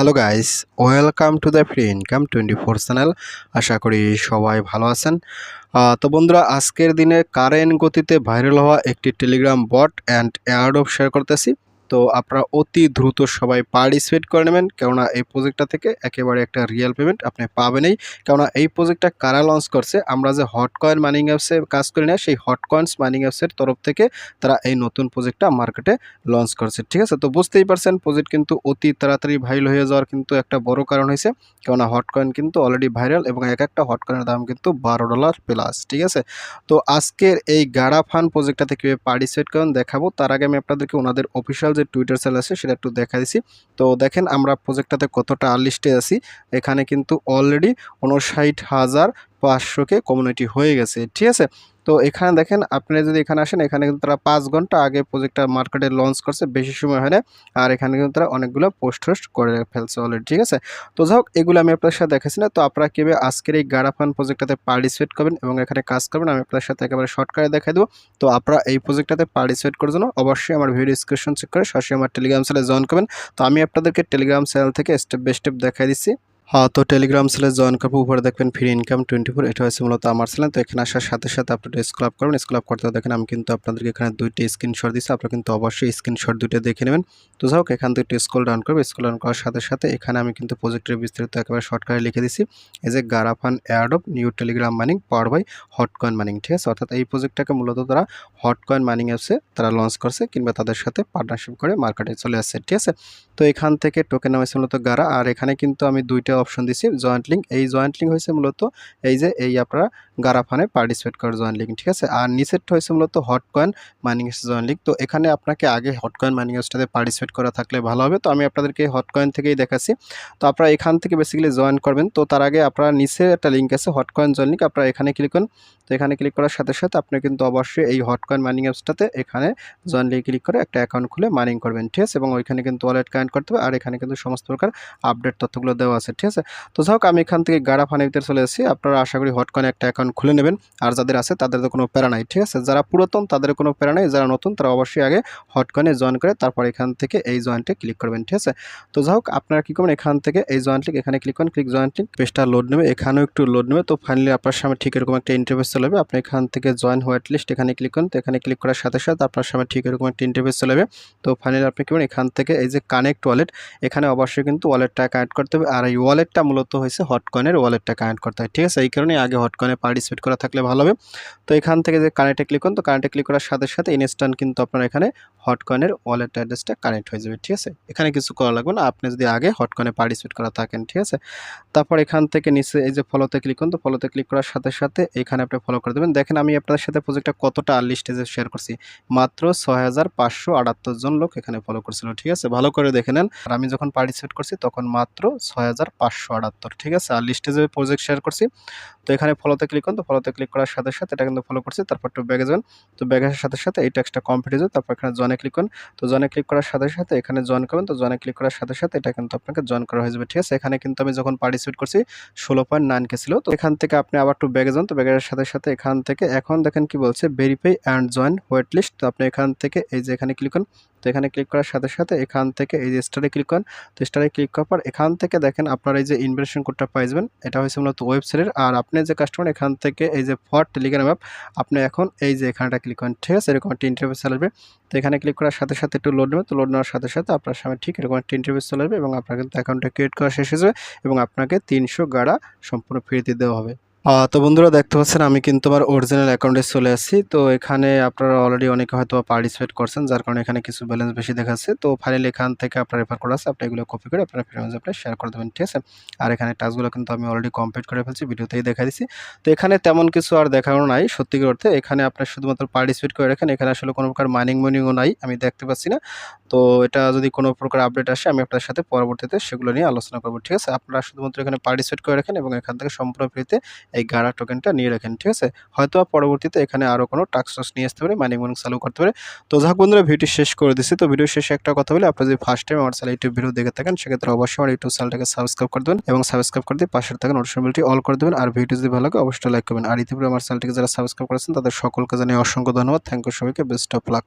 Hello guys welcome to the free income twenty four channel আশা করি সবাই ভালো আছেন। তো বন্ধুরা, আজকের দিনে কারেন্ট গতিতে ভাইরাল হওয়া একটি Telegram bot and of share করতেছি। তো আপনারা অতি দ্রুত সবাই পার্টিসিপেট করে নেবেন। কেননা এই প্রজেক্টটা থেকে একেবারে একটা রিয়েল পেমেন্ট আপনি পাবেনই। কেননা এই প্রজেক্টটা কারা লঞ্চ করছে, আমরা যে হট কয়েন মাইনিং অ্যাপসে কাজ করি না, সেই হট কয়েন্স মাইনিং অ্যাপসের তরফ থেকে তারা এই নতুন প্রজেক্টটা মার্কেটে লঞ্চ করছে। ঠিক আছে? তো বুঝতেই পারছেন প্রজেক্ট কিন্তু অতি তাড়াতাড়ি ভাইরাল হয়ে যাওয়ার কিন্তু একটা বড় কারণ হয়েছে। কেননা হট কয়েন কিন্তু অলরেডি ভাইরাল এবং এক একটা হট কয়েনের দাম কিন্তু বারো ডলার প্লাস ঠিক আছে? তো আজকের এই গাড়া ফান প্রজেক্টটাতে কীভাবে পার্টিসিপেট করেন দেখাবো। তার আগে আমি আপনাদেরকে ওনাদের অফিসিয়াল যে টুইটার সেল আছে, সেটা একটু দেখা দিছি। তো দেখেন, আমরা প্রজেক্টটাতে কতটা আর্লিস্টে আছি। এখানে কিন্তু অলরেডি উনষাট হাজার পাঁচশোকে কমিউনিটি হয়ে গেছে, ঠিক আছে? তো এখানে দেখেন, আপনি যদি এখানে আসেন, এখানে কিন্তু তারা পাঁচ ঘণ্টা আগে প্রজেক্টটা মার্কেটে লঞ্চ করছে, বেশি সময় হয় না। আর এখানে কিন্তু তারা অনেকগুলো পোস্ট হোস্ট করে ফেলছে অলরেডি ঠিক আছে? তো যাই হোক, এগুলো আমি আপনার সাথে দেখাচ্ছি না। তো আপনারা কীভাবে আজকের এই গাড়াফান প্রজেক্টটাতে পার্টিসিপেট করবেন এবং এখানে কাজ করবেন, আমি আপনার সাথে একেবারে শর্টকাটে দেখাই দেবো। তো আপনারা এই প্রজেক্টটাতে পার্টিসিপেট করার জন্য অবশ্যই আমার ভিডিও ডিসক্রিপশন চেক করে সরাসরি আমার টেলিগ্রাম চ্যানেলে জয়েন করবেন। তো আমি আপনাদেরকে টেলিগ্রাম চ্যানেল থেকে স্টেপ বাই স্টেপ দেখাই দিচ্ছি। তো টেলিগ্রাম সেলে জয়েন করব, উপরে দেখবেন ফ্রি ইনকাম টোয়েন্টি ফোর এটা হচ্ছে মূলত আমার চ্যানেল তো এখানে আসার সাথে সাথে আপনারা স্কুল আপ করবেন স্কুল আপ করতে দেখেন আমি কিন্তু আপনাদেরকে এখানে দুইটি স্ক্রিনশট দিচ্ছি আপনারা কিন্তু অবশ্যই স্ক্রিনশট দুইটা দেখে নেবেন। তো যাই হোক, এখান থেকে স্কুল ডাউন করবে স্কুল ডাউন করার সাথে সাথে এখানে আমি কিন্তু প্রজেক্টের বিস্তারিত একেবারে শর্টকাটে লিখে দিচ্ছি এই যে গারাফান অ্যাডপ new Telegram mining power by hot coin mining ঠিক আছে? অর্থাৎ এই প্রজেক্টটাকে মূলত তারা হট কয়েন মাইনিং অ্যাপসে তারা লঞ্চ করছে, কিংবা তাদের সাথে পার্টনারশিপ করে মার্কেটে চলে আসছে, ঠিক আছে? তো এখান থেকে টোকেন নাম মূলত গারা আর এখানে কিন্তু আমি দুইটা অপশন দিছি জয়েন্ট লিঙ্ক এই জয়েন্ট লিঙ্ক হয়েছে মূলত এই যে এই আপনারা গারা ফানে পার্টিসিপেট করার জয়েন লিঙ্ক ঠিক আছে? আর নিচেরটা হয়েছে মূলত হট কয়েন মাইনিং এস জয়েন্ট লিঙ্ক তো এখানে আপনাকে আগে হট কয়েন মাইনিং এসটাতে পার্টিসিপেট করা থাকলে ভালো হবে। তো আমি আপনাদেরকে হট কয়েন থেকেই দেখাচ্ছি। তো আপনারা এখান থেকে বেসিক্যালি জয়েন করবেন। তো তার আগে আপনারা নিচে একটা লিঙ্ক আছে হট কয়েন জয়েন্ট লিঙ্ক আপনারা এখানে ক্লিক করুন। তো এখানে ক্লিক করার সাথে সাথে আপনি কিন্তু অবশ্যই এই হট কয়েন মাইনিং অ্যাপসটাতে এখানে জয়েন লিঙ্ক ক্লিক করে একটা অ্যাকাউন্ট খুলে মাইনিং করবেন, ঠিক আছে? এবং ওইখানে কিন্তু ওয়ালেট কানেক্ট করতে হবে। আর এখানে কিন্তু সমস্ত প্রকার আপডেট তথ্যগুলো দেওয়া আছে, ঠিক আছে? তো যাই হোক, আমি এখান থেকে গাড়া ফানের ভিতরে চলে এসেছি। আপনারা আশা করি হট কয়েন একটা অ্যাকাউন্ট খুলে নেবেন। আর যাদের আছে, তাদের তো কোনো প্যারা নাই, ঠিক আছে? যারা পুরাতন, তাদের কোনো প্যারা নাই, যারা নতুন, তারা অবশ্যই আগে হট কয়েনে জয়েন করে তারপর এখান থেকে এই জয়েন্টে ক্লিক করবেন, ঠিক আছে? তো যাই হোক, আপনারা কী করবেন? এখান থেকে এই জয়েন্ট লিঙ্ক এখানে ক্লিক করেন ক্লিক জয়েন্ট লিঙ্ক পেজটা লোড নেবে, এখানেও একটু লোড নেবে। তো ফাইনালি আপনার সামনে ঠিক এরকম একটা ইন্টারভেস চলে যাবে। আপনি এখান থেকে জয়েন হোয়াইট লিস্ট এখানে ক্লিক করুন, তো এখানে ক্লিক করার সাথে সাথে আপনার সামনে ঠিক এরকম একটা ইন্টারভেস চলে যাবে। তো ফাইনালি আপনি কী এখান থেকে এই যে কানেক্ট ওয়ালেট এখানে অবশ্যই কিন্তু ওয়ালেটটা কানেক্ট করতে হবে। আর এই ওয়ালেটটা মূলত হয়েছে হট কয়েনের ওয়ালেটটা কানেক্ট করতে হয়, ঠিক আছে? এই কারণে আগে হট কয়েনে পার্টিসিপেট করা থাকলে ভালো হবে। তো এখান থেকে যে কানেক্টে ক্লিক করুন, তো কানেক্টে ক্লিক করার সাথে সাথে ইনস্ট্যান্ট কিন্তু আপনারা এখানে হট কয়েনের ওয়ালেট অ্যাড্রেসটা কানেক্ট হয়ে যাবে, ঠিক আছে? এখানে কিছু করা লাগবে না, আপনি যদি আগে হট কয়েনে পার্টিসিপেট করা থাকেন, ঠিক আছে? তারপর এখান থেকে নিচে এই যে ফলোতে ক্লিক করুন, তো ফলোতে ক্লিক করার সাথে সাথে এখানে আপনি ফলো করে দেবেন। দেখেন আমি আপনাদের সাথে প্রজেক্টটা কতটা আর্লি স্টেজে শেয়ার করছি। মাত্র ছয় হাজার পাঁচশো আটাত্তর জন লোক এখানে ফলো করছিল, ঠিক আছে? ভালো করে দেখে নেন। আর আমি যখন পার্টিসিপেট করছি, তখন মাত্র ছয় হাজার পাঁচশো আটাত্তর, ঠিক আছে? আর্লি স্টেজে প্রজেক্ট শেয়ার করছি। তো এখানে ফলোতে ক্লিক করুন, তো ফলোতে ক্লিক করার সাথে সাথে এটা কিন্তু ফলো করছি। তারপর একটু ব্যাগে যাবেন, তো ব্যাগের সাথে সাথে এই টেক্সটটা কমপ্লিট হয়ে যাবে। তারপর এখানে জনে ক্লিক করুন। তো জনে ক্লিক করার সাথে সাথে এখানে জয়েন করবেন তো জনে ক্লিক করার সাথে সাথে এটা কিন্তু আপনাকে জয়েন করা হয়ে যাবে, ঠিক আছে? এখানে কিন্তু আমি যখন পার্টিসিপেট করছি, ষোলো পয়েন্ট নাইন কে ছিল। তো এখান থেকে আপনি আবার একটু ব্যাগে যান। তো ব্যাগের সাথে সাথে এখান থেকে, এখন দেখেন কি বলছে verify and join wait list তো আপনি এখান থেকে এই যে এখানে ক্লিক করুন। তো এখানে ক্লিক করার সাথে সাথে এখান থেকে এই যে স্টারে ক্লিক করেন, তো স্টারে ক্লিক করার পর এখান থেকে দেখেন আপনার এই যে ইনভেশন কোডটা পাইবেন এটা হয়েছে মূলত ওয়েবসাইটের আর আপনি যে কাস্টমার এখান থেকে এই যে ফর টেলিগ্রাম অ্যাপ আপনি এখন এই যে এখানটা ক্লিক করেন, ঠিক আছে? এরকম একটা ইন্টারভিউ চলে তো এখানে ক্লিক করার সাথে সাথে একটু লোড নেবে তো লোড নেওয়ার সাথে সাথে আপনার সামনে ঠিক এরকম একটা ইন্টারভিউ চলে এবং আপনার কিন্তু অ্যাকাউন্টটা ক্রিয়েট করা শেষ হয়ে যাবে এবং আপনাকে তিনশো গাড়া সম্পূর্ণ ফ্রিতে দেওয়া হবে। তো বন্ধুরা দেখতে পাচ্ছেন, আমি কিন্তু আমার অরিজিনাল অ্যাকাউন্টে চলে আসছি। তো এখানে আপনারা অলরেডি অনেকে হয়তো পার্টিসিপেট করছেন, যার কারণে এখানে কিছু ব্যালেন্স বেশি দেখাচ্ছে। তো ফাইনালি এখান থেকে আপনার রেফার করা আছে, আপনি এগুলো কপি করে আপনার ফ্রেন্ডস আপনি শেয়ার করে দেবেন, ঠিক আছে? আর এখানে টাচগুলো কিন্তু আমি অলরেডি কমপ্লিট করে ফেলছি, ভিডিওতেই দেখা দিচ্ছি তো এখানে তেমন কিছু আর দেখানো নাই সত্যিকার অর্থে এখানে আপনার শুধুমাত্র পার্টিসিপেট করে রাখেন, এখানে আসলে কোনো প্রকার মাইনিং মাইনিংও নাই, আমি দেখতে পাচ্ছি না। তো এটা যদি কোনো প্রকার আপডেট আসে, আমি আপনার সাথে পরবর্তীতে সেগুলো নিয়ে আলোচনা করব, ঠিক আছে? আপনারা শুধুমাত্র এখানে পার্টিসিপেট করে রাখেন এবং এখান থেকে সম্পূর্ণ ফ্রিতে এই গাড়া টোকেনটা নিয়ে রাখেন, ঠিক আছে? হয়তো পরবর্তীতে এখানে আরও কোনো টাক্স নিয়ে আসতে পারে মাইনিং মাইনিং চালু করতে পারে। তো যাক বন্ধুরা ভিডিও শেষ করে দিচ্ছি তো ভিডিও শেষে একটা কথা বলি, আপনি যদি ফার্স্ট টাইম আমার চ্যানেল ইউটিউব ভিডিও দেখে থাকেন, সেক্ষেত্রে অবশ্যই আমার ইউটিউব চ্যানেলটাকে সাবস্ক্রাইব করে দেবেন এবং সাবস্ক্রাইব করে দিয়ে পাশের থাকেন নোটিফিকেশনটি অল করে দেবেন। আর ভিডিও যদি ভালো লাগে, অবশ্যই লাইক করবেন। আর ইতিপূর্বে আমার চ্যানেলটিকে যারা সাবস্ক্রাইব করেছেন, তাদের সকলকে জানিয়ে অসংখ্য ধন্যবাদ। থ্যাংক ইউ সবাইকে বেস্ট অফ লাক